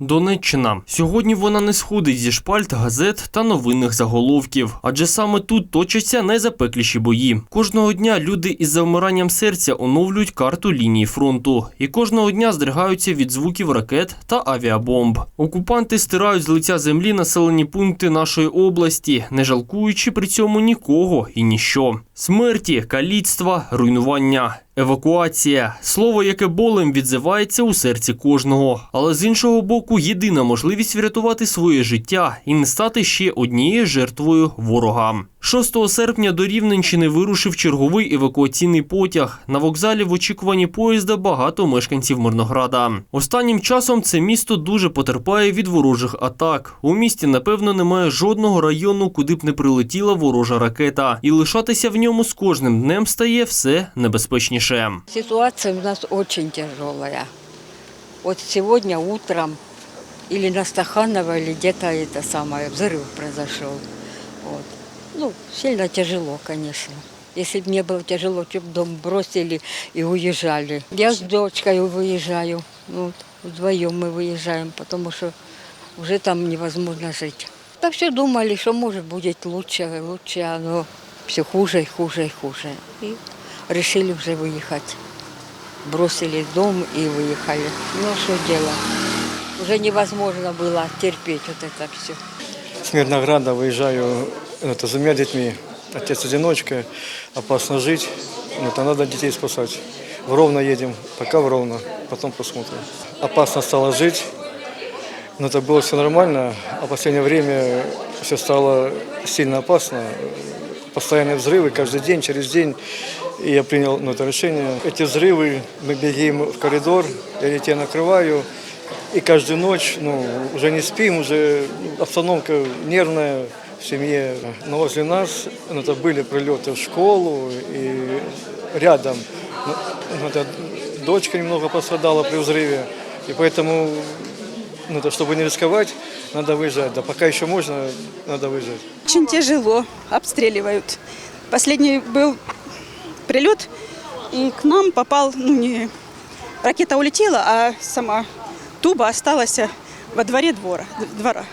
Донеччина. Сьогодні вона не сходить зі шпальт, газет та новинних заголовків, адже саме тут точаться найзапекліші бої. Кожного дня люди із завмиранням серця оновлюють карту лінії фронту, і кожного дня здригаються від звуків ракет та авіабомб. Окупанти стирають з лиця землі населені пункти нашої області, не жалкуючи при цьому нікого і ніщо. Смерті, каліцтва, руйнування. Евакуація слово, яке болем відзивається у серці кожного. Але з іншого боку, єдина можливість врятувати своє життя і не стати ще однією жертвою ворога. 6 серпня до Рівненщини вирушив черговий евакуаційний потяг. На вокзалі в очікуванні поїзда багато мешканців Мирнограда. Останнім часом це місто дуже потерпає від ворожих атак. У місті, напевно, немає жодного району, куди б не прилетіла ворожа ракета, і лишатися в ньому з кожним днем стає все небезпечніше. Ситуация у нас очень тяжелая. Вот сегодня утром или на Стаханова, или где-то это самое, взрыв произошел. Ну, сильно тяжело, конечно. Если бы не было тяжело, то бы дом бросили и уезжали. Я с дочкой выезжаю. Вот, вдвоем мы выезжаем, потому что уже там невозможно жить. Так все думали, что может будет лучше, лучше, а оно все хуже и хуже и хуже. И решили уже выехать. Бросили дом и выехали. Ну, что делать? Уже невозможно было терпеть вот это все. С Мирнограда выезжаю это, с двумя детьми. Отец-одиночка, опасно жить, ну, то надо детей спасать. В Ровно едем, пока в Ровно, потом посмотрим. Опасно стало жить, но это было все нормально, а в последнее время все стало сильно опасно. Постоянные взрывы каждый день, через день. И я принял ну, это решение. Эти взрывы, мы бегаем в коридор, я детей накрываю. И каждую ночь ну, уже не спим, уже обстановка нервная в семье. Но возле нас ну, это были прилеты в школу и рядом. Ну, ну, это дочка немного пострадала при взрыве. И поэтому, ну, то, чтобы не рисковать, надо выезжать. Да пока еще можно, надо выезжать. Очень тяжело, обстреливают. Последний был прилет, и к нам попал, ну не, ракета улетела, а сама туба осталась во дворе двора. двора.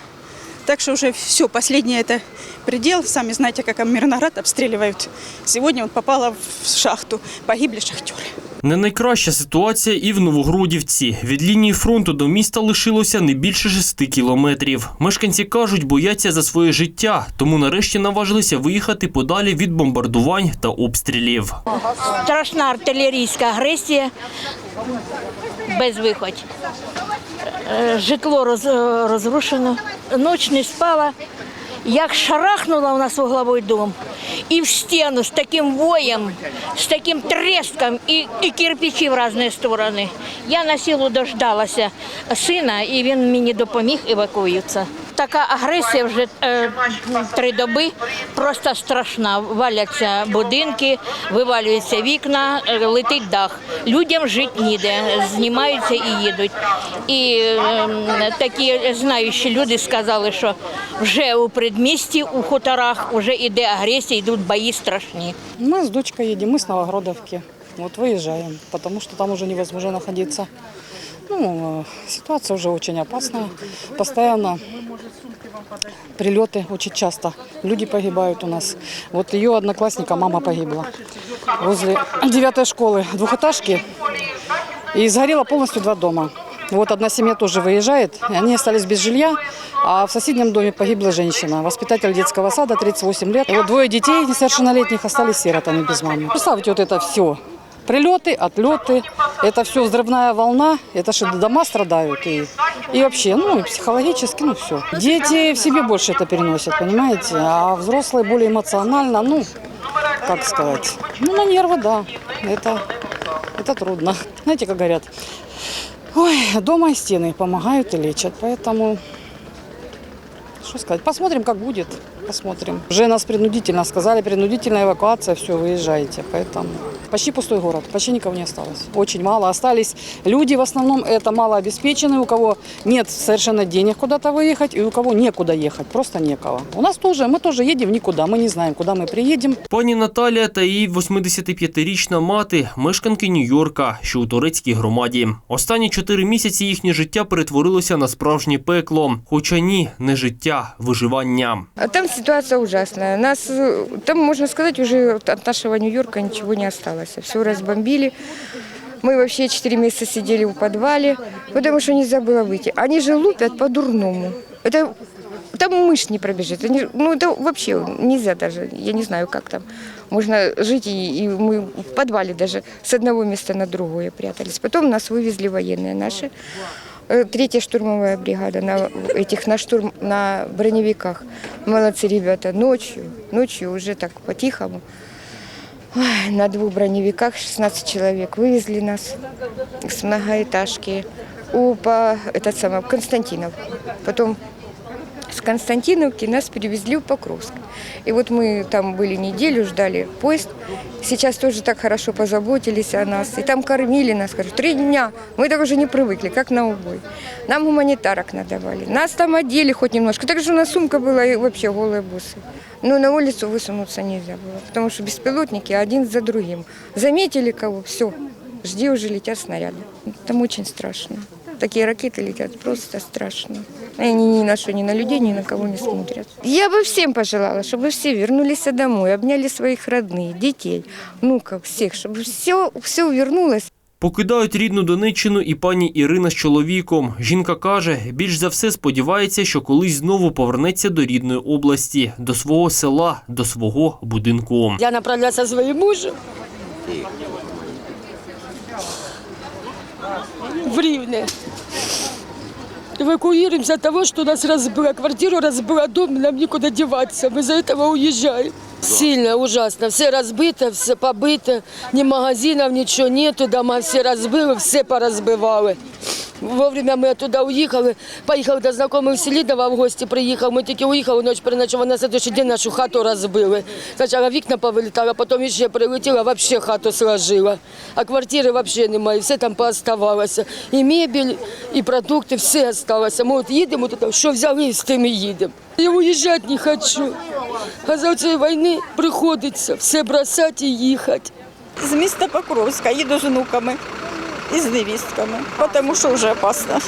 Так что уже все, последний это предел. Сами знаете, как Мирноград обстреливают. Сегодня он попала в шахту, погибли шахтеры. Не найкраща ситуація і в Новогродівці. Від лінії фронту до міста лишилося не більше 6 кілометрів. Мешканці кажуть, бояться за своє життя, тому нарешті наважилися виїхати подалі від бомбардувань та обстрілів. страшна артилерійська агресія, безвиходь. Е, Житло роз, е, розрушено, ніч не спала. Як шарахнула у нас угловий дом, і в стіну з таким воєм, з таким треском і, і кирпичі в різні сторони. Я на силу дождалася сина, і він мені допоміг евакуюватися Така агресія вже е, три доби просто страшна. Валяться будинки, вивалюються вікна, е, летить дах. Людям жити ніде, знімаються і їдуть. І е, такі знаючі люди сказали, що вже у предмісті, у хуторах вже йде агресія, йдуть бої страшні. Мы с дочкой едем, мы с Новогродовки. Вот выезжаем, потому что там уже невозможно находиться. Ну, э, ситуация уже очень опасная. Постоянно прилеты очень часто. Люди погибают у нас. Вот ее одноклассника мама погибла возле девятой школы двухэтажки. И сгорело полностью два дома. Вот одна семья тоже выезжает, и они остались без жилья, а в соседнем доме погибла женщина, воспитатель детского сада, 38 лет. И вот двое детей несовершеннолетних остались сиротами без мамы. Представьте, вот это все. Прилеты, отлеты, это все взрывная волна, это же дома страдают и, и вообще, ну, и психологически, ну, все. Дети в себе больше это переносят, понимаете, а взрослые более эмоционально, ну, как сказать, ну, на нервы, да, это, это трудно. Знаете, как говорят, ой, дома и стены помогают и лечат, поэтому, что сказать, посмотрим, как будет. посмотрим. Уже нас принудительно сказали, принудительная эвакуация, все, выезжайте. Поэтому почти пустой город, почти никого не осталось. Очень мало остались. Люди в основном это малообеспеченные, у кого нет совершенно денег куда-то выехать, и у кого некуда ехать, просто некого. У нас тоже, мы тоже едем в никуда, мы не знаем, куда мы приедем. Пані Наталія та її 85-річна мати – мешканки Нью-Йорка, що у турецькій громаді. Останні чотири місяці їхнє життя перетворилося на справжнє пекло. Хоча ні, не життя, виживання. А там ситуация ужасная. Нас, э, там, можно сказать, уже от нашего Нью-Йорка ничего не осталось. Все разбомбили. Мы вообще 4 месяца сидели в подвале, потому что нельзя было выйти. Они же лупят по-дурному. Это там мышь не пробежит. Они- ну, это вообще нельзя даже. Я не знаю, как там. Можно жить, и, и мы в подвале даже с одного места на другое прятались. Потом нас вывезли военные наши. Э, Третья штурмовая бригада на этих на штурм на броневиках. Молодцы ребята. Ночью, ночью уже так по-тихому. Ой, на двух броневиках 16 человек вывезли нас с многоэтажки у по этот самый в Константинов. Потом с Константиновки нас перевезли в Покровск. И вот мы там были неделю, ждали поезд. Сейчас тоже так хорошо позаботились о нас. И там кормили нас, говорю, три дня. Мы так уже не привыкли, как на убой. Нам гуманитарок надавали. Нас там одели хоть немножко. Так же у нас сумка была и вообще голые бусы. Но на улицу высунуться нельзя было, потому что беспилотники один за другим. Заметили кого, все, жди уже летят снаряды. Там очень страшно. Такие ракеты летят, просто страшно. Они ни на что, ни на людей, ни на кого не смотрят. Я бы всем пожелала, чтобы все вернулись домой, обняли своих родных, детей, внуков, всех, чтобы все, все вернулось. Покидають рідну Донеччину і пані Ірина з чоловіком. Жінка каже, більш за все сподівається, що колись знову повернеться до рідної області, до свого села, до свого будинку. Я направляюсь со своим мужем в Ривне. Эвакуируемся от того, что нас разбила квартиру, разбила дом, нам некуда деваться. Мы за этого уезжаем. Сильно, ужасно. Все разбито, все побито. Ни магазинов, ничего нету. Дома все разбили, все поразбивали. Вовремя ми туди уїхали, поїхали до знайомих в Селідова в гості приїхав. Ми тільки уїхали, ночь переночували, на следующий день нашу хату розбили. Спочатку вікна повилітали, потім ще прилетіла, взагалі хату сложила. А квартири взагалі немає, все там пооставалося. І мебель, і продукти, все залишилося. Ми от їдемо туди, що взяли, з тим і їдемо. Я уїжджати не хочу. А за цієї війни приходиться все бросати і їхати. з міста Покровська, їду з внуками і з невістками, тому що вже опасно.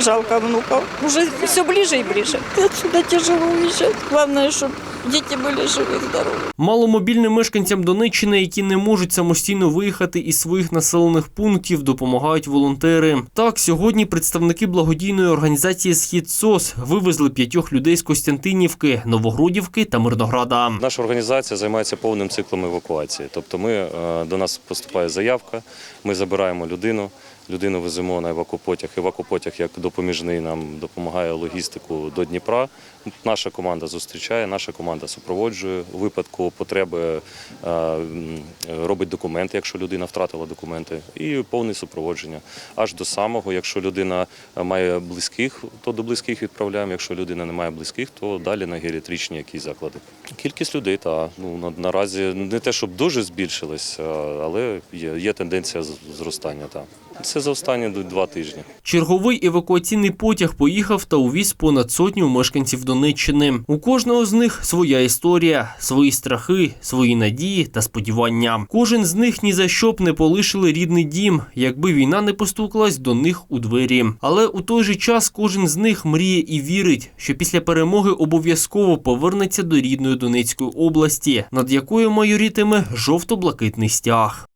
Жалко внуков. Уже все ближе и ближе. Отсюда тяжело уезжать. Главное, чтобы дети были живы, здоровы. Маломобільним мешканцям Донеччини, які не можуть самостійно виїхати із своїх населених пунктів, допомагають волонтери. Так, сьогодні представники благодійної організації Схід СОС вивезли п'ятьох людей з Костянтинівки, Новогродівки та Мирнограда. Наша організація займається повним циклом евакуації. Тобто, ми е, до нас поступає заявка, ми забираємо людину. Людину веземо на евакупотяг. Евакупотяг як допоміжний нам допомагає логістику до Дніпра. Наша команда зустрічає, наша команда супроводжує у випадку потреби, е, робить документи, якщо людина втратила документи, і повне супроводження. Аж до самого, якщо людина має близьких, то до близьких відправляємо. Якщо людина не має близьких, то далі на геріатричні якісь заклади. Кількість людей та ну наразі не те, щоб дуже збільшилась, але є, є тенденція зростання. Та це за останні два тижні. Черговий евакуаційний потяг поїхав та увіз понад сотню мешканців Донеччини. У кожного з них своя історія, свої страхи, свої надії та сподівання. Кожен з них ні за що б не полишили рідний дім, якби війна не постукалась до них у двері. Але у той же час кожен з них мріє і вірить, що після перемоги обов'язково повернеться до рідної Донецької області, над якою майорітиме жовто-блакитний стяг.